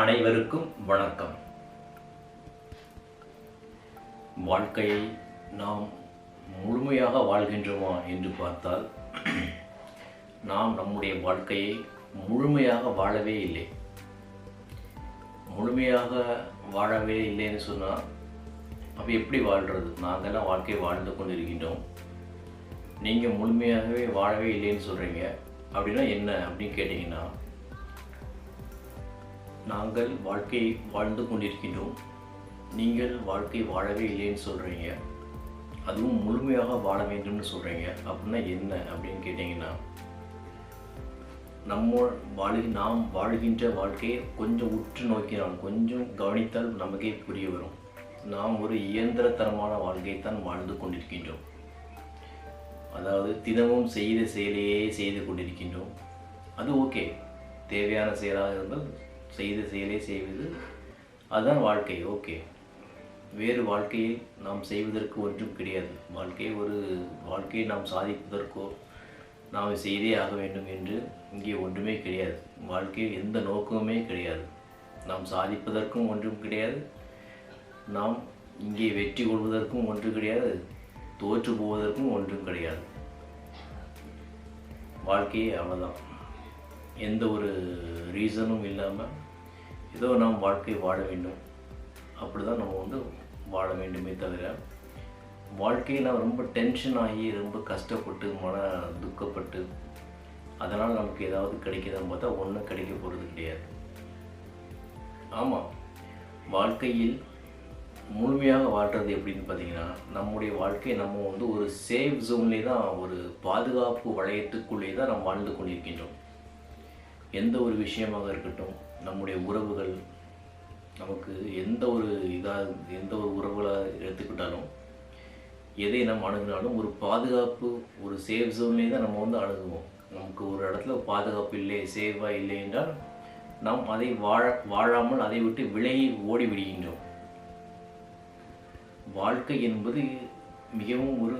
அனைவருக்கும் வணக்கம். வாழ்க்கையை நாம் முழுமையாக வாழ்கின்றோமா என்று பார்த்தால் நாம் நம்முடைய வாழ்க்கையை முழுமையாக வாழவே இல்லை. முழுமையாக வாழவே இல்லைன்னு சொன்னால் அப்போ எப்படி வாழ்கிறது நாங்கள்லாம் வாழ்க்கையை வாழ்ந்து கொண்டு இருக்கின்றோம் நீங்கள் முழுமையாகவே வாழவே இல்லைன்னு சொல்கிறீங்க அப்படின்னா என்ன அப்படின்னு கேட்டிங்கன்னா நாங்கள் வாழ்க்கையை வாழ்ந்து கொண்டிருக்கின்றோம். நீங்கள் வாழ்க்கை வாழவே இல்லைன்னு சொல்கிறீங்க அதுவும் முழுமையாக வாழ வேண்டும்னு சொல்கிறீங்க அப்படின்னா என்ன அப்படின்னு கேட்டிங்கன்னா நம்ம வாழ் நாம் வாழ்கின்ற வாழ்க்கையை கொஞ்சம் உற்று நோக்கினால் கொஞ்சம் கவனித்தால் நமக்கே புரிய வரும். நாம் ஒரு இயந்திரத்தனமான வாழ்க்கையைத்தான் வாழ்ந்து கொண்டிருக்கின்றோம். அதாவது தினமும் செய்த செயலையே செய்து கொண்டிருக்கின்றோம். அது ஓகே. தேவையான செயலாக இருந்தால் செய்த செயலே செய்வது அதுதான் வாழ்க்கை. ஓகே வேறு வாழ்க்கையை நாம் செய்வதற்கு ஒன்றும் கிடையாது. வாழ்க்கையை ஒரு வாழ்க்கையை நாம் சாதிப்பதற்கோ நாம் செய்தே ஆக வேண்டும் என்று இங்கே ஒன்றுமே கிடையாது. வாழ்க்கையில் எந்த நோக்கமுமே கிடையாது. நாம் சாதிப்பதற்கும் ஒன்றும் கிடையாது. நாம் இங்கே வெற்றி கொள்வதற்கும் ஒன்று கிடையாது. தோற்று போவதற்கும் ஒன்றும் கிடையாது. வாழ்க்கையே அவ்வளோதான் எந்த ஒரு ரீசனும் இல்லாமல் ஏதோ நாம் வாழ்க்கை வாழ வேண்டும். அப்படி தான் நம்ம வந்து வாழ வேண்டுமே தவிர வாழ்க்கையை நான் ரொம்ப டென்ஷன் ஆகி ரொம்ப கஷ்டப்பட்டு மன துக்கப்பட்டு அதனால் நமக்கு ஏதாவது கிடைக்குதான்னு பார்த்தா ஒன்றும் கிடைக்க போகிறது கிடையாது. ஆமாம் வாழ்க்கையில் முழுமையாக வாழ்கிறது எப்படின்னு பார்த்தீங்கன்னா நம்முடைய வாழ்க்கையை நம்ம வந்து ஒரு சேஃப் ஜோன்லேயே தான் ஒரு பாதுகாப்பு வளையத்துக்குள்ளே தான் நம்ம வாழ்ந்து கொண்டிருக்கின்றோம். எந்த ஒரு விஷயமாக இருக்கட்டும் நம்முடைய உறவுகள் நமக்கு எந்த ஒரு இதாக எந்த ஒரு உறவுகளாக எடுத்துக்கிட்டாலும் எதை நாம் அணுகினாலும் ஒரு பாதுகாப்பு ஒரு சேஃப் ஜோன்லேயே தான் நம்ம வந்து அணுகுவோம். நமக்கு ஒரு இடத்துல பாதுகாப்பு இல்லை சேஃபாக இல்லை என்றால் நாம் அதை வாழ வாழாமல் அதை விட்டு விலகி ஓடி விடுகின்றோம். வாழ்க்கை என்பது மிகவும் ஒரு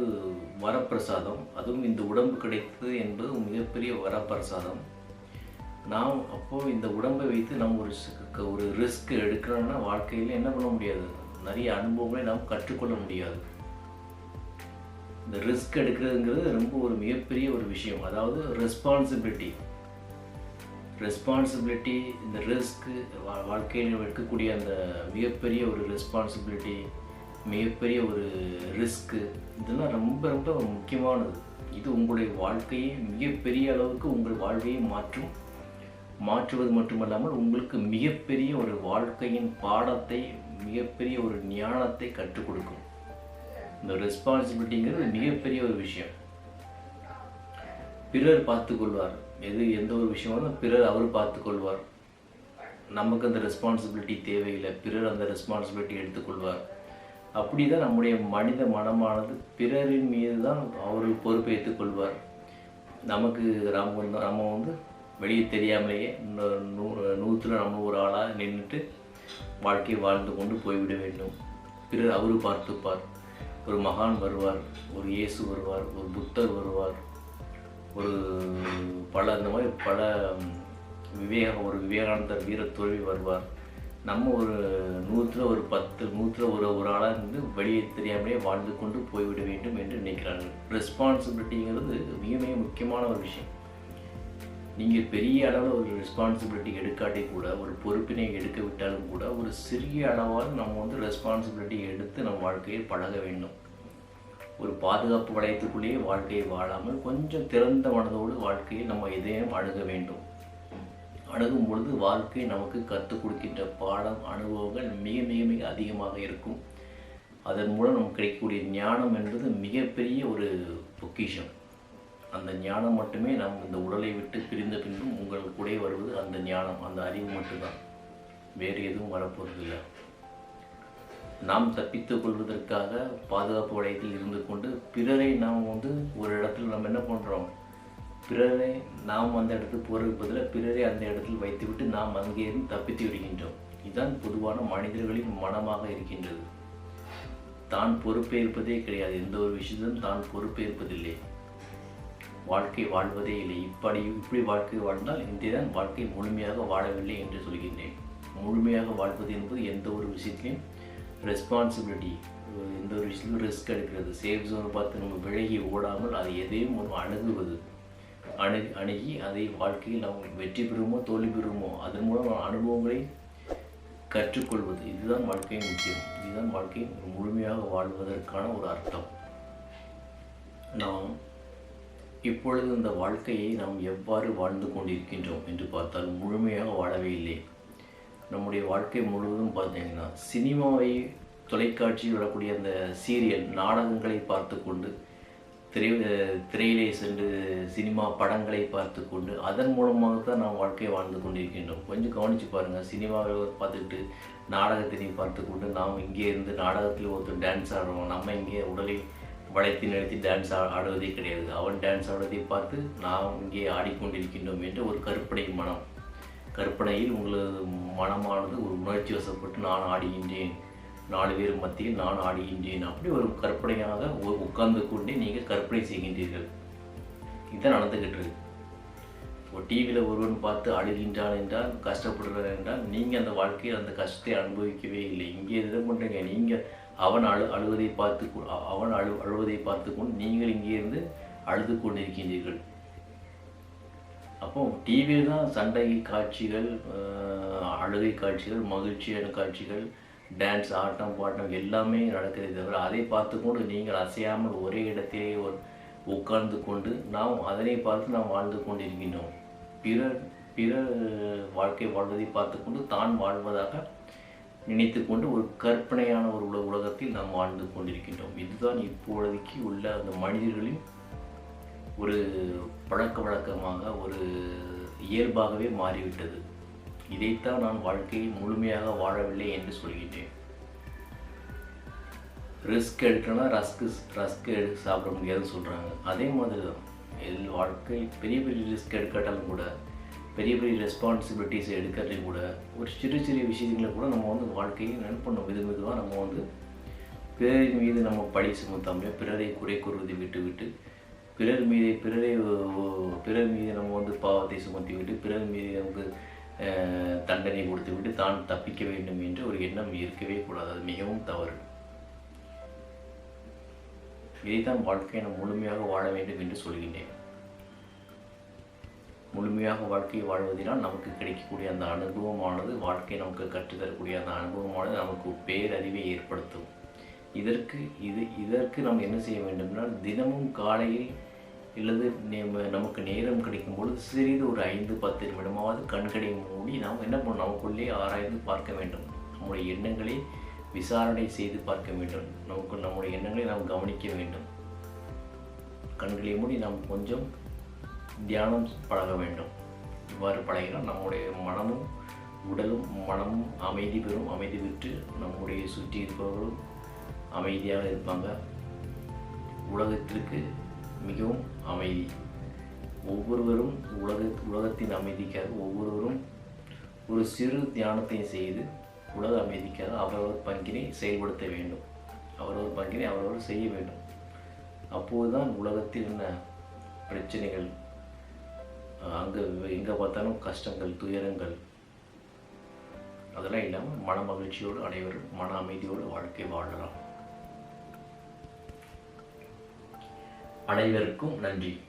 வரப்பிரசாதம். அதுவும் இந்த உடம்பு கிடைத்தது என்பது மிகப்பெரிய வரப்பிரசாதம். நாம் அப்போது இந்த உடம்பை வைத்து நம்ம ஒரு ஒரு ரிஸ்க் எடுக்கிறோம்னா வாழ்க்கையில் என்ன பண்ண முடியாது? நிறைய அனுபவங்களை நாம் கற்றுக்கொள்ள முடியாது. இந்த ரிஸ்க் எடுக்கிறதுங்கிறது ரொம்ப ஒரு மிகப்பெரிய ஒரு விஷயம். அதாவது ரெஸ்பான்சிபிலிட்டி ரெஸ்பான்சிபிலிட்டி இந்த ரிஸ்க்கு வாழ்க்கையில் எடுக்கக்கூடிய அந்த மிகப்பெரிய ஒரு ரெஸ்பான்சிபிலிட்டி மிகப்பெரிய ஒரு ரிஸ்க்கு இதெல்லாம் ரொம்ப ரொம்ப முக்கியமானது. இது உங்களுடைய வாழ்க்கையை மிகப்பெரிய அளவுக்கு உங்கள் வாழ்க்கையை மாற்றும். மாற்றுவது மட்டுமல்லாமல் உங்களுக்கு மிகப்பெரிய ஒரு வாழ்க்கையின் பாடத்தை மிகப்பெரிய ஒரு ஞானத்தை கற்றுக் கொடுக்கும். இந்த ரெஸ்பான்சிபிலிட்டிங்கிறது மிகப்பெரிய ஒரு விஷயம். பிறர் பார்த்து கொள்வார் எது எந்த ஒரு விஷயமாலும் பிறர் அவர் பார்த்து கொள்வார் நமக்கு அந்த ரெஸ்பான்சிபிலிட்டி தேவையில்லை. பிறர் அந்த ரெஸ்பான்சிபிலிட்டி எடுத்துக்கொள்வார். அப்படி தான் நம்முடைய மனித மனமானது பிறரின் மீது தான் அவர் பொறுப்பேற்றுக் கொள்வார் நமக்கு நம்ம நம்ம வந்து வெளியே தெரியாமலேயே நூ- நூற்றுல நம்ம ஒரு ஆளாக நின்றுட்டு வாழ்க்கையை வாழ்ந்து கொண்டு போய்விட வேண்டும். பிறர் அவரு பார்த்துப்பார். ஒரு மகான் வருவார் ஒரு இயேசு வருவார் ஒரு புத்தர் வருவார். ஒரு பல அந்த மாதிரி பல விவேக ஒரு விவேகானந்தர் வீர துறவி வருவார். நம்ம ஒரு நூற்றுல ஒரு பத்து நூற்றில் ஒரு ஒரு ஆளாக இருந்து வெளியே தெரியாமலே வாழ்ந்து கொண்டு போய்விட வேண்டும் என்று நினைக்கிறார்கள். ரெஸ்பான்சிபிலிட்டிங்கிறது மிக மிக முக்கியமான ஒரு விஷயம். நீங்கள் பெரிய அளவில் ஒரு ரெஸ்பான்சிபிலிட்டி எடுக்காட்டி கூட ஒரு பொறுப்பினை எடுக்க விட்டாலும் கூட ஒரு சிறிய அளவால் நம்ம வந்து ரெஸ்பான்சிபிலிட்டி எடுத்து நம்ம வாழ்க்கையை பழக வேண்டும். ஒரு பாதுகாப்பு வளையத்துக்குள்ளேயே வாழ்க்கையை வாழாமல் கொஞ்சம் திறந்த மனதோடு வாழ்க்கையை நம்ம எதையும் அணுக வேண்டும். அணுகும் பொழுது வாழ்க்கை நமக்கு கற்றுக் கொடுக்கின்ற பாடம் அனுபவங்கள் மிக மிக மிக அதிகமாக இருக்கும். அதன் மூலம் நமக்கு கிடைக்கக்கூடிய ஞானம் என்பது மிகப்பெரிய ஒரு பொக்கிஷம். அந்த ஞானம் மட்டுமே நாம் இந்த உடலை விட்டு பிரிந்த பின்பும் உங்கள் கூட வருவது அந்த ஞானம் அந்த அறிவு மட்டும்தான். வேறு எதுவும் வரப்போவதில்லை நாம் தப்பித்துக் கொள்வதற்காக பாதுகாப்பு வளையத்தில் இருந்து கொண்டு பிறரை நாம் வந்து ஒரு இடத்துல நம்ம என்ன பண்ணுறோம் பிறரை நாம் அந்த இடத்துக்கு போகிறதுக்கு பதிலாக பிறரை அந்த இடத்தில் வைத்துவிட்டு நாம் அங்கே இருந்து தப்பித்து விடுகின்றோம். இதுதான் பொதுவான மனிதர்களின் மனமாக இருக்கின்றது. தான் பொறுப்பேற்பதே கிடையாது. எந்த ஒரு விஷயத்திலும் தான் பொறுப்பேற்பதில்லை. வாழ்க்கை வாழ்வதே இல்லை. இப்படி இப்படி வாழ்க்கை வாழ்ந்தால் இன்றைதான் வாழ்க்கை முழுமையாக வாழவில்லை என்று சொல்கின்றேன். முழுமையாக வாழ்வது என்பது எந்த ஒரு விஷயத்திலையும் ரெஸ்பான்சிபிலிட்டி எந்த ஒரு விஷயத்திலும் ரிஸ்க் எடுக்கிறது. சேஃப் ஜோனை பார்த்து நம்ம விலகி ஓடாமல் அதை எதையும் ஒரு அணுகுவது. அணு அணுகி அதை வாழ்க்கையில் நாம் வெற்றி பெறுமோ தோல்வி பெறுமோ அதன் மூலம் அனுபவங்களை கற்றுக்கொள்வது. இதுதான் வாழ்க்கையின் முக்கியம். இதுதான் வாழ்க்கையை முழுமையாக வாழ்வதற்கான ஒரு அர்த்தம். நாம் இப்பொழுது இந்த வாழ்க்கையை நாம் எவ்வாறு வாழ்ந்து கொண்டிருக்கின்றோம் என்று பார்த்தால் முழுமையாக வாழவே இல்லை. நம்முடைய வாழ்க்கை முழுவதும் பார்த்தீங்கன்னா சினிமாவை தொலைக்காட்சியில் வரக்கூடிய அந்த சீரியல் நாடகங்களை பார்த்து கொண்டு திரை திரையிலே சென்று சினிமா படங்களை பார்த்து கொண்டு அதன் மூலமாக தான் நாம் வாழ்க்கையை வாழ்ந்து கொண்டிருக்கின்றோம். கொஞ்சம் கவனித்து பாருங்கள் சினிமாவை பார்த்துக்கிட்டு நாடகத்தினை பார்த்து கொண்டு நாம் இங்கே இருந்து நாடகத்தில் ஒருத்தர் டான்ஸ் ஆடுறோம் நம்ம இங்கே உடலில் வளைத்து நிறுத்தி டான்ஸ் ஆடுவதே கிடையாது. அவன் டான்ஸ் ஆடுவதை பார்த்து நாம் இங்கே ஆடிக்கொண்டிருக்கின்றோம் என்று ஒரு கற்பனை மனம். கற்பனையில் உங்களது மனமானது ஒரு உணர்ச்சி வசப்பட்டு நான் ஆடுகின்றேன். நாலு பேர் மத்தியில் நான் ஆடுகின்றேன். அப்படி ஒரு கற்பனையாக உ- உட்கார்ந்து கொண்டே நீங்கள் கற்பனை செய்கின்றீர்கள். இதுதான் நடந்துக்கிட்டு இருக்கு. ஒரு டிவியில் ஒருவன் பார்த்து அழுகின்றான் என்றால் கஷ்டப்படுறான் என்றால் நீங்கள் அந்த வாழ்க்கையில் அந்த கஷ்டத்தை அனுபவிக்கவே இல்லை. இங்கே இது பண்ணுறீங்க நீங்கள் அவன் அழு அழுவதை பார்த்து அவன் அழு அழுவதை பார்த்து கொண்டு நீங்கள் இங்கே இருந்து அழுது கொண்டிருக்கின்றீர்கள் அப்போ டிவியில் தான் சண்டை காட்சிகள் அழுகை காட்சிகள் மகிழ்ச்சியான காட்சிகள் டான்ஸ் ஆட்டம் பாட்டம் எல்லாமே நடக்கிறதே தவிர அதை பார்த்துக்கொண்டு நீங்கள் அசையாமல் ஒரே இடத்திலே ஒரு உட்கார்ந்து கொண்டு நாம் அதனை பார்த்து நாம் வாழ்ந்து கொண்டிருக்கின்றோம். பிறர் பிறர் வாழ்க்கை வாழ்வதை பார்த்துக்கொண்டு தான் வாழ்வதாக நினைத்து கொண்டு ஒரு கற்பனையான ஒரு உல உலகத்தில் நாம் வாழ்ந்து கொண்டிருக்கின்றோம். இதுதான் இப்பொழுதைக்கு உள்ள அந்த மனிதர்களின் ஒரு பழக்க வழக்கமாக ஒரு இயல்பாகவே மாறிவிட்டது. இதைத்தான் நான் வாழ்க்கையை முழுமையாக வாழவில்லை என்று சொல்கின்றேன். ரிஸ்க் எடுக்கணும்னா ரஸ்க்கு ரஸ்க் எடுத்து சாப்பிட முடியாதுன்னு சொல்கிறாங்க அதே மாதிரி தான் எல் வாழ்க்கை பெரிய பெரிய ரிஸ்க் எடுக்காட்டாலும் கூட பெரிய பெரிய ரெஸ்பான்சிபிலிட்டிஸ் எடுக்கிறதையும் கூட ஒரு சிறு சிறிய விஷயங்களை கூட நம்ம வந்து வாழ்க்கையை நினைப்பணும் வித மெதுவாக நம்ம வந்து பிறரின் மீது நம்ம பழி சுமத்தாமல் பிறரை குறை கூறுவதை விட்டு விட்டு பிறர் மீது பிறரை பிறர் மீது நம்ம வந்து பாவத்தை சுமத்தி விட்டு பிறர் மீது நமக்கு தண்டனை கொடுத்து விட்டு தான் தப்பிக்க வேண்டும் என்று ஒரு எண்ணம் இருக்கவே கூடாது. அது மிகவும் தவறு. இதைத்தான் வாழ்க்கையை நாம் முழுமையாக வாழ வேண்டும் என்று சொல்கின்றேன். முழுமையாக வாழ்க்கையை வாழ்வதனால் நமக்கு கிடைக்கக்கூடிய அந்த அனுபவமானது வாழ்க்கை நமக்கு கற்றுத்தரக்கூடிய அந்த அனுபவமானது நமக்கு பேரறிவை ஏற்படுத்தும். இதற்கு இது இதற்கு நாம் என்ன செய்ய வேண்டும்னால் தினமும் காலையில் அல்லது நமக்கு நேரம் கிடைக்கும் பொழுது சிறிது ஒரு ஐந்து பத்து நிமிடமாவது கண்களை மூடி நாம் என்ன பண்ணணும் நமக்குள்ளே ஆராய்ந்து பார்க்க வேண்டும். நம்முடைய எண்ணங்களை விசாரணை செய்து பார்க்க வேண்டும். நமக்கு நம்முடைய எண்ணங்களை நாம் கவனிக்க வேண்டும். கண்களை மூடி நாம் கொஞ்சம் தியானம் பழக வேண்டும். இவ்வாறு பழகினால் நம்முடைய மனமும் உடலும் மனமும் அமைதி பெறும். அமைதி பெற்று நம்முடைய சுற்றி இருப்பவர்களும் அமைதியாக இருப்பாங்க. உலகத்திற்கு மிகவும் அமைதி. ஒவ்வொருவரும் உலக உலகத்தின் அமைதிக்காக ஒவ்வொருவரும் ஒரு சிறு தியானத்தை செய்து உலக அமைதிக்காக அவரவர் பங்கினை செயல்படுத்த வேண்டும். அவரவர் பங்கினை அவரவர் செய்ய வேண்டும். அப்போதுதான் உலகத்தில் என்ன பிரச்சனைகள் அங்கே எங்கே பார்த்தாலும் கஷ்டங்கள் துயரங்கள். அதெல்லாம் இல்லாமல் மன மகிழ்ச்சியோடு அனைவரும் மன அமைதியோடு வாழ்க்கை வாழலாம். அனைவருக்கும் நன்றி.